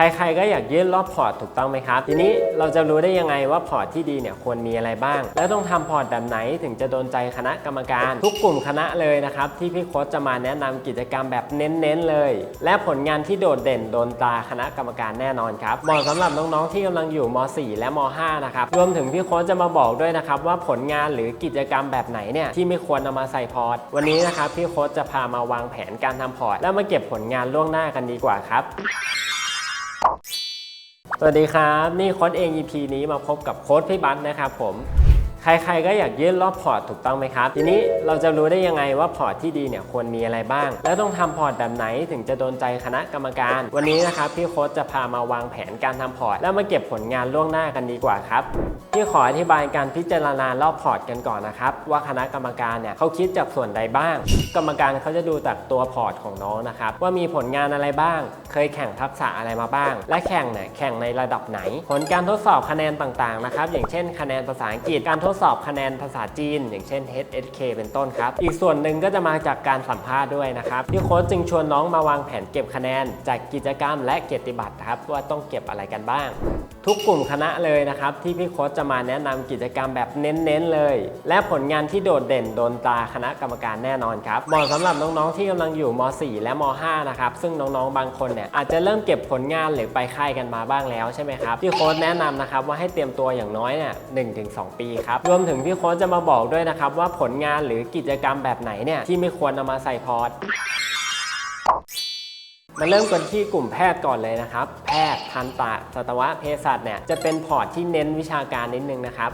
ใครๆก็อยากยื่นรอบพอร์ตถูกต้องไหมครับ ทีนี้เราจะรู้ได้ยังไงว่าพอร์ตที่ดีเนี่ยควรมีอะไรบ้าง แล้วต้องทำพอร์ตแบบไหนถึงจะโดนใจคณะกรรมการ ทุกกลุ่มคณะเลยนะครับที่พี่โค้ชจะมาแนะนำกิจกรรมแบบเน้นๆเลย และผลงานที่โดดเด่นโดนตาคณะกรรมการแน่นอนครับเหมาะสำหรับน้องๆที่กำลังอยู่ม .4 และม .5 นะครับรวมถึงพี่โค้ชจะมาบอกด้วยนะครับว่าผลงานหรือกิจกรรมแบบไหนเนี่ยที่ไม่ควรเอามาใส่พอร์ตวันนี้นะครับพี่โค้ชจะพามาวางแผนการทำพอร์ตแล้วมาเก็บผลงานล่วงหน้ากันดีกว่าครับ สวัสดีครับ นี่โค้ดเอง EP นี้มาพบกับโค้ดพี่บัตนะครับผม ใครๆก็อยากยื่นรอบพอร์ตถูกต้องไหมครับ ทีนี้เราจะรู้ได้ยังไงว่าพอร์ตที่ดีเนี่ยควรมีอะไรบ้าง แล้วต้องทำพอร์ตแบบไหนถึงจะโดนใจคณะกรรมการ วันนี้นะครับพี่โค้ดจะพามาวางแผนการทำพอร์ต แล้วมาเก็บผลงานล่วงหน้ากันดีกว่าครับพี่ขออธิบายการพิจารณารอบพอร์ตกันก่อนนะครับว่าคณะกรรมการเนี่ยเขาคิดจากส่วนใดบ้าง กรรมการเขาจะดูจากตัวพอร์ตของน้องนะครับว่ามีผลงานอะไรบ้าง เคยแข่งทักษะอะไรมาบ้าง และแข่งเนี่ยแข่งในระดับไหน ผลการทดสอบคะแนนต่างๆนะครับอย่างเช่น คะแนนภาษาอังกฤษการทดสอบคะแนนภาษาจีน อย่างเช่น HSK เป็นต้นครับ อีกส่วนหนึ่งก็จะมาจากการสัมภาษณ์ด้วยนะครับพี่โค้ชจึงชวนน้องมาวางแผนเก็บคะแนน จากกิจกรรมและเกียรติบัตรครับว่าต้องเก็บอะไรกันบ้างทุกกลุ่มคณะเลยนะครับ ที่พี่โค้ชจะมาแนะนำกิจกรรมแบบเน้นๆเลย และผลงานที่โดดเด่นโดนตาคณะกรรมการแน่นอนครับเหมาะสำหรับน้องๆที่กำลังอยู่ม .4 และม .5 นะครับซึ่งน้องๆบางคนเนี่ยอาจจะเริ่มเก็บผลงานหรือไปค่ายกันมาบ้างแล้วใช่ไหมครับพี่โค้ชแนะนำนะครับว่าให้เตรียมตัวอย่างน้อยเนี่ยหถึงสปีครับรวมถึงพี่โค้ชจะมาบอกด้วยนะครับว่าผลงานหรือกิจกรรมแบบไหนเนี่ยที่ไม่ควรเอามาใส่พอร์ต มาเริ่มกันที่กลุ่มแพทย์ก่อนเลยนะครับ แพทย์ทันตะสัตวเภสัชเนี่ยจะเป็นพอร์ตที่เน้นวิชาการนิดนึงนะครับ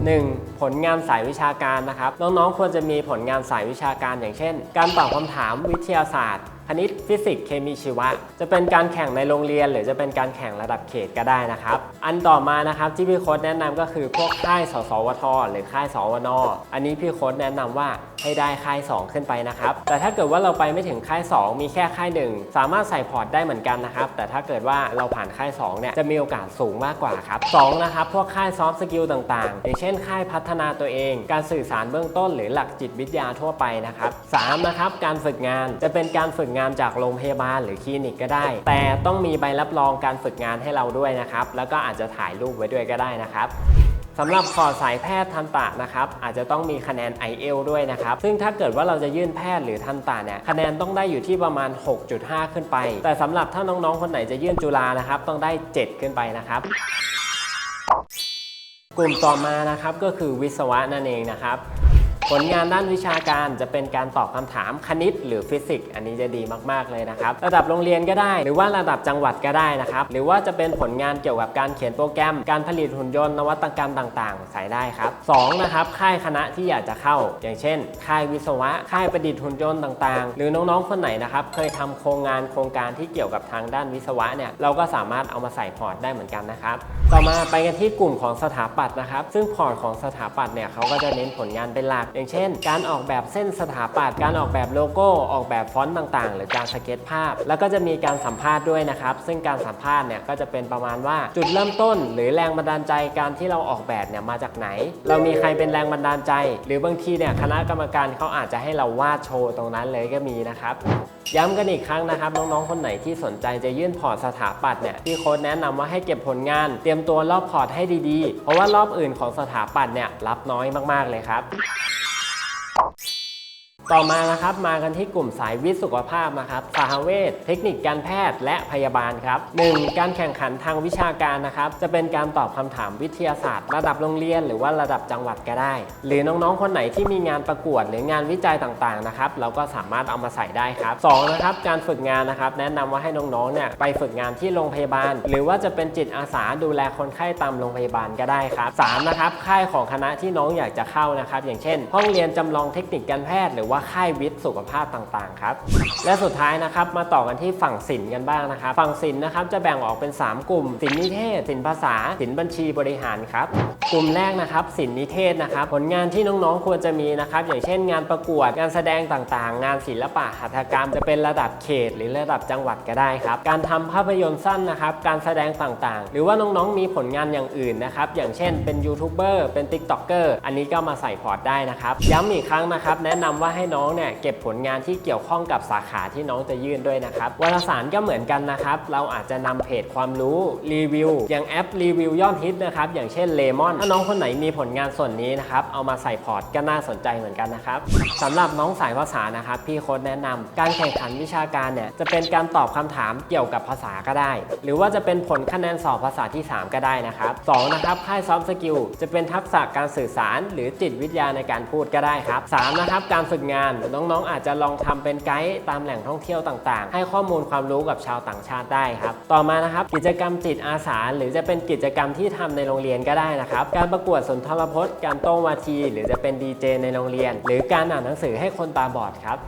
1. ผลงานสายวิชาการนะครับ น้องๆควรจะมีผลงานสายวิชาการอย่างเช่น การตอบคำถามวิทยาศาสตร์ คณิตฟิสิกส์เคมีชีวะ จะเป็นการแข่งในโรงเรียน หรือจะเป็นการแข่งระดับเขตก็ได้นะครับ อันต่อมานะครับที่พี่โค้ดแนะนำก็คือพวกค่ายสสวท หรือค่ายสวนอันนี้พี่โค้ดแนะนำว่าให้ได้ค่าย 2 ขึ้นไปนะครับ แต่ถ้าเกิดว่าเราไปไม่ถึงค่าย 2 มีแค่ค่าย 1 สามารถใส่พอร์ตได้เหมือนกันนะครับ แต่ถ้าเกิดว่าเราผ่านค่าย 2 เนี่ย จะมีโอกาสสูงมากกว่าครับ2นะครับ พวกค่ายซอฟต์สกิลต่างๆ อย่างเช่นค่ายพัฒนาตัวเอง การสื่อสารเบื้องต้นหรือหลักจิตวิทยาทั่วไปนะครับ3นะครับ การฝึกงานจะเป็นการฝึกงานจากโรงพยาบาลหรือคลินิกก็ได้ แต่ต้องมีใบรับรองการฝึกงานให้เราด้วยนะครับ แล้วก็อาจจะถ่ายรูปไว้ด้วยก็ได้นะครับสำหรับคอร์สสายแพทย์ทันตะนะครับอาจจะต้องมีคะแนน i อ l ด้วยนะครับ ซึ่งถ้าเกิดว่าเราจะยื่นแพทย์หรือทันตะเนี่ยคะแนนต้องได้อยู่ที่ประมาณ 6.5 ขึ้นไป แต่สำหรับถ้าน้องๆ คนไหนจะยื่นจุฬานะครับ ต้องได้ 7 ขึ้นไปนะครับกลุ่มต่อมานะครับก็คือวิศวะนั่นเองนะครับ ผลงานด้านวิชาการจะเป็นการตอบคำถามคณิต หรือฟิสิกส์อันนี้จะดีมาก ๆ เลยนะครับ ระดับโรงเรียนก็ได้ หรือว่าระดับจังหวัดก็ได้นะครับ หรือว่าจะเป็นผลงานเกี่ยวกับการเขียนโปรแกรม การผลิตหุ่นยนต์นวัตกรรมต่าง ๆ ใส่ได้ครับ2นะครับ ค่ายคณะที่อยากจะเข้า อย่างเช่น ค่ายวิศวะ ค่ายประดิษฐ์หุ่นยนต์ต่าง ๆ หรือน้อง ๆ คนไหนนะครับ เคยทำโครงงานโครงการที่เกี่ยวกับทางด้านวิศวะเนี่ย เราก็สามารถเอามาใส่พอร์ตได้เหมือนกันนะครับ ต่อมาไปกันที่กลุ่มของสถาปัตย์นะครับ ซึ่งพอร์ตของสถาปัตย์เนี่ยเขาก็จะเน้นผลงานเป็นหลักอย่างเช่น การออกแบบเส้นสถาปัตย์การออกแบบโลโก้ออกแบบฟอนต์ต่างๆ หรือการสเก็ตภาพ แล้วก็จะมีการสัมภาษณ์ด้วยนะครับ ซึ่งการสัมภาษณ์เนี่ยก็จะเป็นประมาณว่าจุดเริ่มต้น หรือแรงบันดาลใจการที่เราออกแบบเนี่ยมาจากไหน เรามีใครเป็นแรงบันดาลใจ หรือบางทีเนี่ยคณะกรรมการเขาอาจจะให้เราวาดโชว์ตรงนั้นเลยก็มีนะครับย้ำกันอีกครั้งนะครับ น้องๆ คนไหนที่สนใจจะยื่นพอร์ตสถาปัตย์เนี่ยพี่โค้ดแนะนำว่าให้เก็บผลงาน เตรียมตัวรอบพอร์ตให้ดีๆ เพราะว่ารอบอื่นของสถาปัตย์เนี่ยรับน้อยมากๆเลยครับ ต่อมานะครับมากันที่กลุ่มสายวิทย์สุขภาพนะครับสาหเวชเทคนิคการแพทย์และพยาบาลครับ 1. การแข่งขันทางวิชาการนะครับจะเป็นการตอบคำถามวิทยาศาสตร์ ระดับโรงเรียน หรือว่าระดับจังหวัดก็ได้ หรือน้องๆ คนไหนที่มีงานประกวดหรืองานวิจัยต่างๆนะครับเราก็สามารถเอามาใส่ได้ครับ 2. นะครับการฝึกงานนะครับแนะนำว่าให้น้องๆเนี่ยไปฝึกงานที่โรงพยาบาล หรือว่าจะเป็นจิตอาสาดูแลคนไข้ตามโรงพยาบาลก็ได้ครับ 3. นะครับค่ายของคณะที่น้องอยากจะเข้านะครับอย่างเช่น ห้องเรียนจำลองเทคนิคการแพทย์หรือว่าค่ายวิทย์สุขภาพต่างๆครับและสุดท้ายนะครับมาต่อกันที่ฝั่งศิลป์กันบ้างนะครับฝั่งศิลป์นะครับจะแบ่งออกเป็น 3 กลุ่มศิลป์นิเทศศิลป์ภาษาศิลป์บัญชีบริหารครับกลุ่มแรกนะครับศิลป์นิเทศนะครับผลงานที่น้องๆควรจะมีนะครับอย่างเช่นงานประกวดงานแสดงต่างๆ งานศิลปะหัตถกรรมจะเป็นระดับเขต หรือระดับจังหวัดก็ได้ครับการทำภาพยนตร์สั้นนะครับการแสดงต่างๆ หรือว่าน้องๆมีผลงานอย่างอื่นนะครับอย่างเช่นเป็นยูทูบเบอร์เป็นติ๊กต็อกเกอร์อันนี้ก็มาใส่พอร์ตได้นะครับย้ำอีกครั้งนะครับแนะนำว่าให้น้องเนี่ยเก็บผลงานที่เกี่ยวข้องกับสาขาที่น้องจะยื่นด้วยนะครับวารสารก็เหมือนกันนะครับ เราอาจจะนำเพจความรู้รีวิว อย่างแอปรีวิวยอดฮิตนะครับ อย่างเช่นเลมอนถ้าน้องคนไหนมีผลงานส่วนนี้นะครับ เอามาใส่พอร์ตก็น่าสนใจเหมือนกันนะครับสำหรับน้องสายภาษานะครับพี่โค้ดแนะนำการแข่งขันวิชาการเนี่ยจะเป็นการตอบคำถามเกี่ยวกับภาษาก็ได้ หรือว่าจะเป็นผลคะแนนสอบภาษาที่ 3 ก็ได้นะครับสองนะครับค่ายซอฟต์สกิลจะเป็นทักษะการสื่อสาร หรือจิตวิทยาในการพูดก็ได้ครับสามนะครับการฝึกงานน้องๆ อาจจะลองทำเป็นไกด์ตามแหล่งท่องเที่ยวต่างๆ ให้ข้อมูลความรู้กับชาวต่างชาติได้ครับ ต่อมานะครับกิจกรรมจิตอาสา หรือจะเป็นกิจกรรมที่ทำในโรงเรียนก็ได้นะครับ การประกวดสุนทรพจน์ การโต้วาที หรือจะเป็นดีเจในโรงเรียน หรือการอ่านหนังสือให้คนตาบอดครับ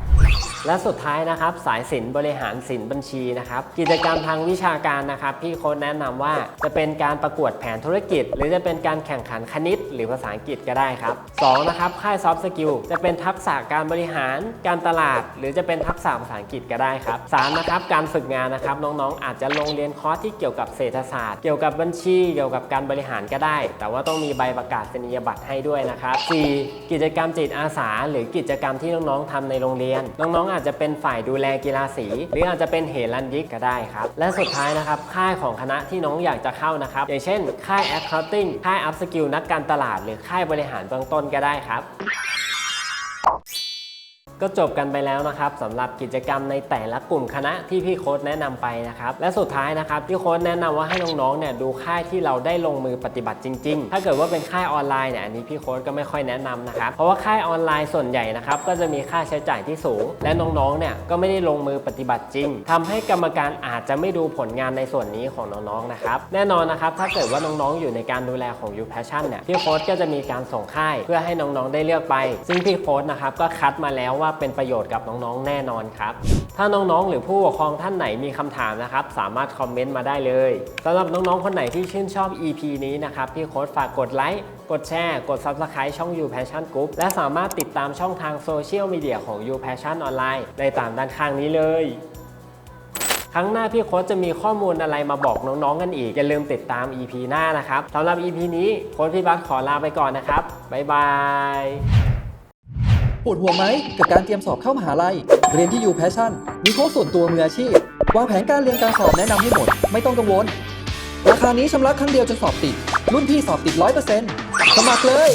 และสุดท้ายนะครับสายสินบริหารสินบัญชีนะครับกิจกรรมทางวิชาการนะครับพี่โค้ดแนะนำว่าจะเป็นการประกวดแผนธุรกิจ หรือจะเป็นการแข่งขันคณิต หรือภาษาอังกฤษก็ได้ครับสองนะครับค่ายซอฟต์สกิลจะเป็นทักษะการบริหารการตลาด หรือจะเป็นทักษะภาษาอังกฤษก็ได้ครับสามนะครับการฝึกงานนะครับน้องๆ อาจจะลงเรียนคอร์สที่เกี่ยวกับเศรษฐศาสตร์ เกี่ยวกับบัญชี เกี่ยวกับการบริหารก็ได้ แต่ว่าต้องมีใบประกาศนียบัตรให้ด้วยนะครับสี่กิจกรรมจิตอาสา หรือกิจกรรมที่น้องๆทำในโรงเรียนน้องๆอาจจะเป็นฝ่ายดูแลกีฬาสี หรืออาจจะเป็นเฮลันยิกก็ได้ครับ และสุดท้ายนะครับ ค่ายของคณะที่น้องอยากจะเข้านะครับ อย่างเช่น ค่าย Accounting ค่าย Up Skill นักการตลาด หรือค่ายบริหารเบื้องต้นก็ได้ครับ ก็จบกันไปแล้วนะครับสำหรับกิจกรรมในแต่ละกลุ่มคณะที่พี่โค้ดแนะนำไปนะครับและสุดท้ายนะครับพี่โค้ดแนะนำว่าให้น้องๆเนี่ยดูค่ายที่เราได้ลงมือปฏิบัติจริง ๆ ถ้าเกิดว่าเป็นค่ายออนไลน์เนี่ยอันนี้พี่โค้ดก็ไม่ค่อยแนะนำนะครับเพราะว่าค่ายออนไลน์ส่วนใหญ่นะครับก็จะมีค่าใช้จ่ายที่สูง และน้องๆเนี่ยก็ไม่ได้ลงมือปฏิบัติจริงทำให้กรรมการอาจจะไม่ดูผลงานในส่วนนี้ของน้องๆนะครับแน่นอนนะครับถ้าเกิดว่าน้องๆอยู่ในการดูแลของ You Passion เนี่ยพี่โค้ดก็จะมีการส่งค่ายเพื่อให้น้องๆได้เลือกไป ซึ่งพี่โค้ดนะครับก็คัดมาแล้วว่าเป็นประโยชน์กับน้องๆ แน่นอนครับ ถ้าน้องๆ หรือผู้ปกครองท่านไหนมีคำถามนะครับ สามารถคอมเมนต์มาได้เลยสำหรับน้องๆ คนไหนที่ชื่นชอบ EP นี้นะครับ พี่โค้ดฝากกดไลค์ กดแชร์ กด Subscribe ช่อง You Passion Group และสามารถติดตามช่องทางโซเชียลมีเดียของ You Passion ออนไลน์ได้ตามด้านข้างนี้เลยครั้งหน้าพี่โค้ดจะมีข้อมูลอะไรมาบอกน้องๆกันอีก อย่าลืมติดตาม EP หน้านะครับสำหรับ EP นี้โค้ดพี่บัสขอลาไปก่อนนะครับ บ๊ายบาย ปวดหัวไหมกับการเตรียมสอบเข้ามหาลัย เรียนที่ยูแพชชั่น มีโค้ชส่วนตัวมืออาชีพ วางแผนการเรียนการสอบแนะนำให้หมด ไม่ต้องกังวล ราคานี้ชำระครั้งเดียวจนสอบติด รุ่นพี่สอบติด100%สมัครเลย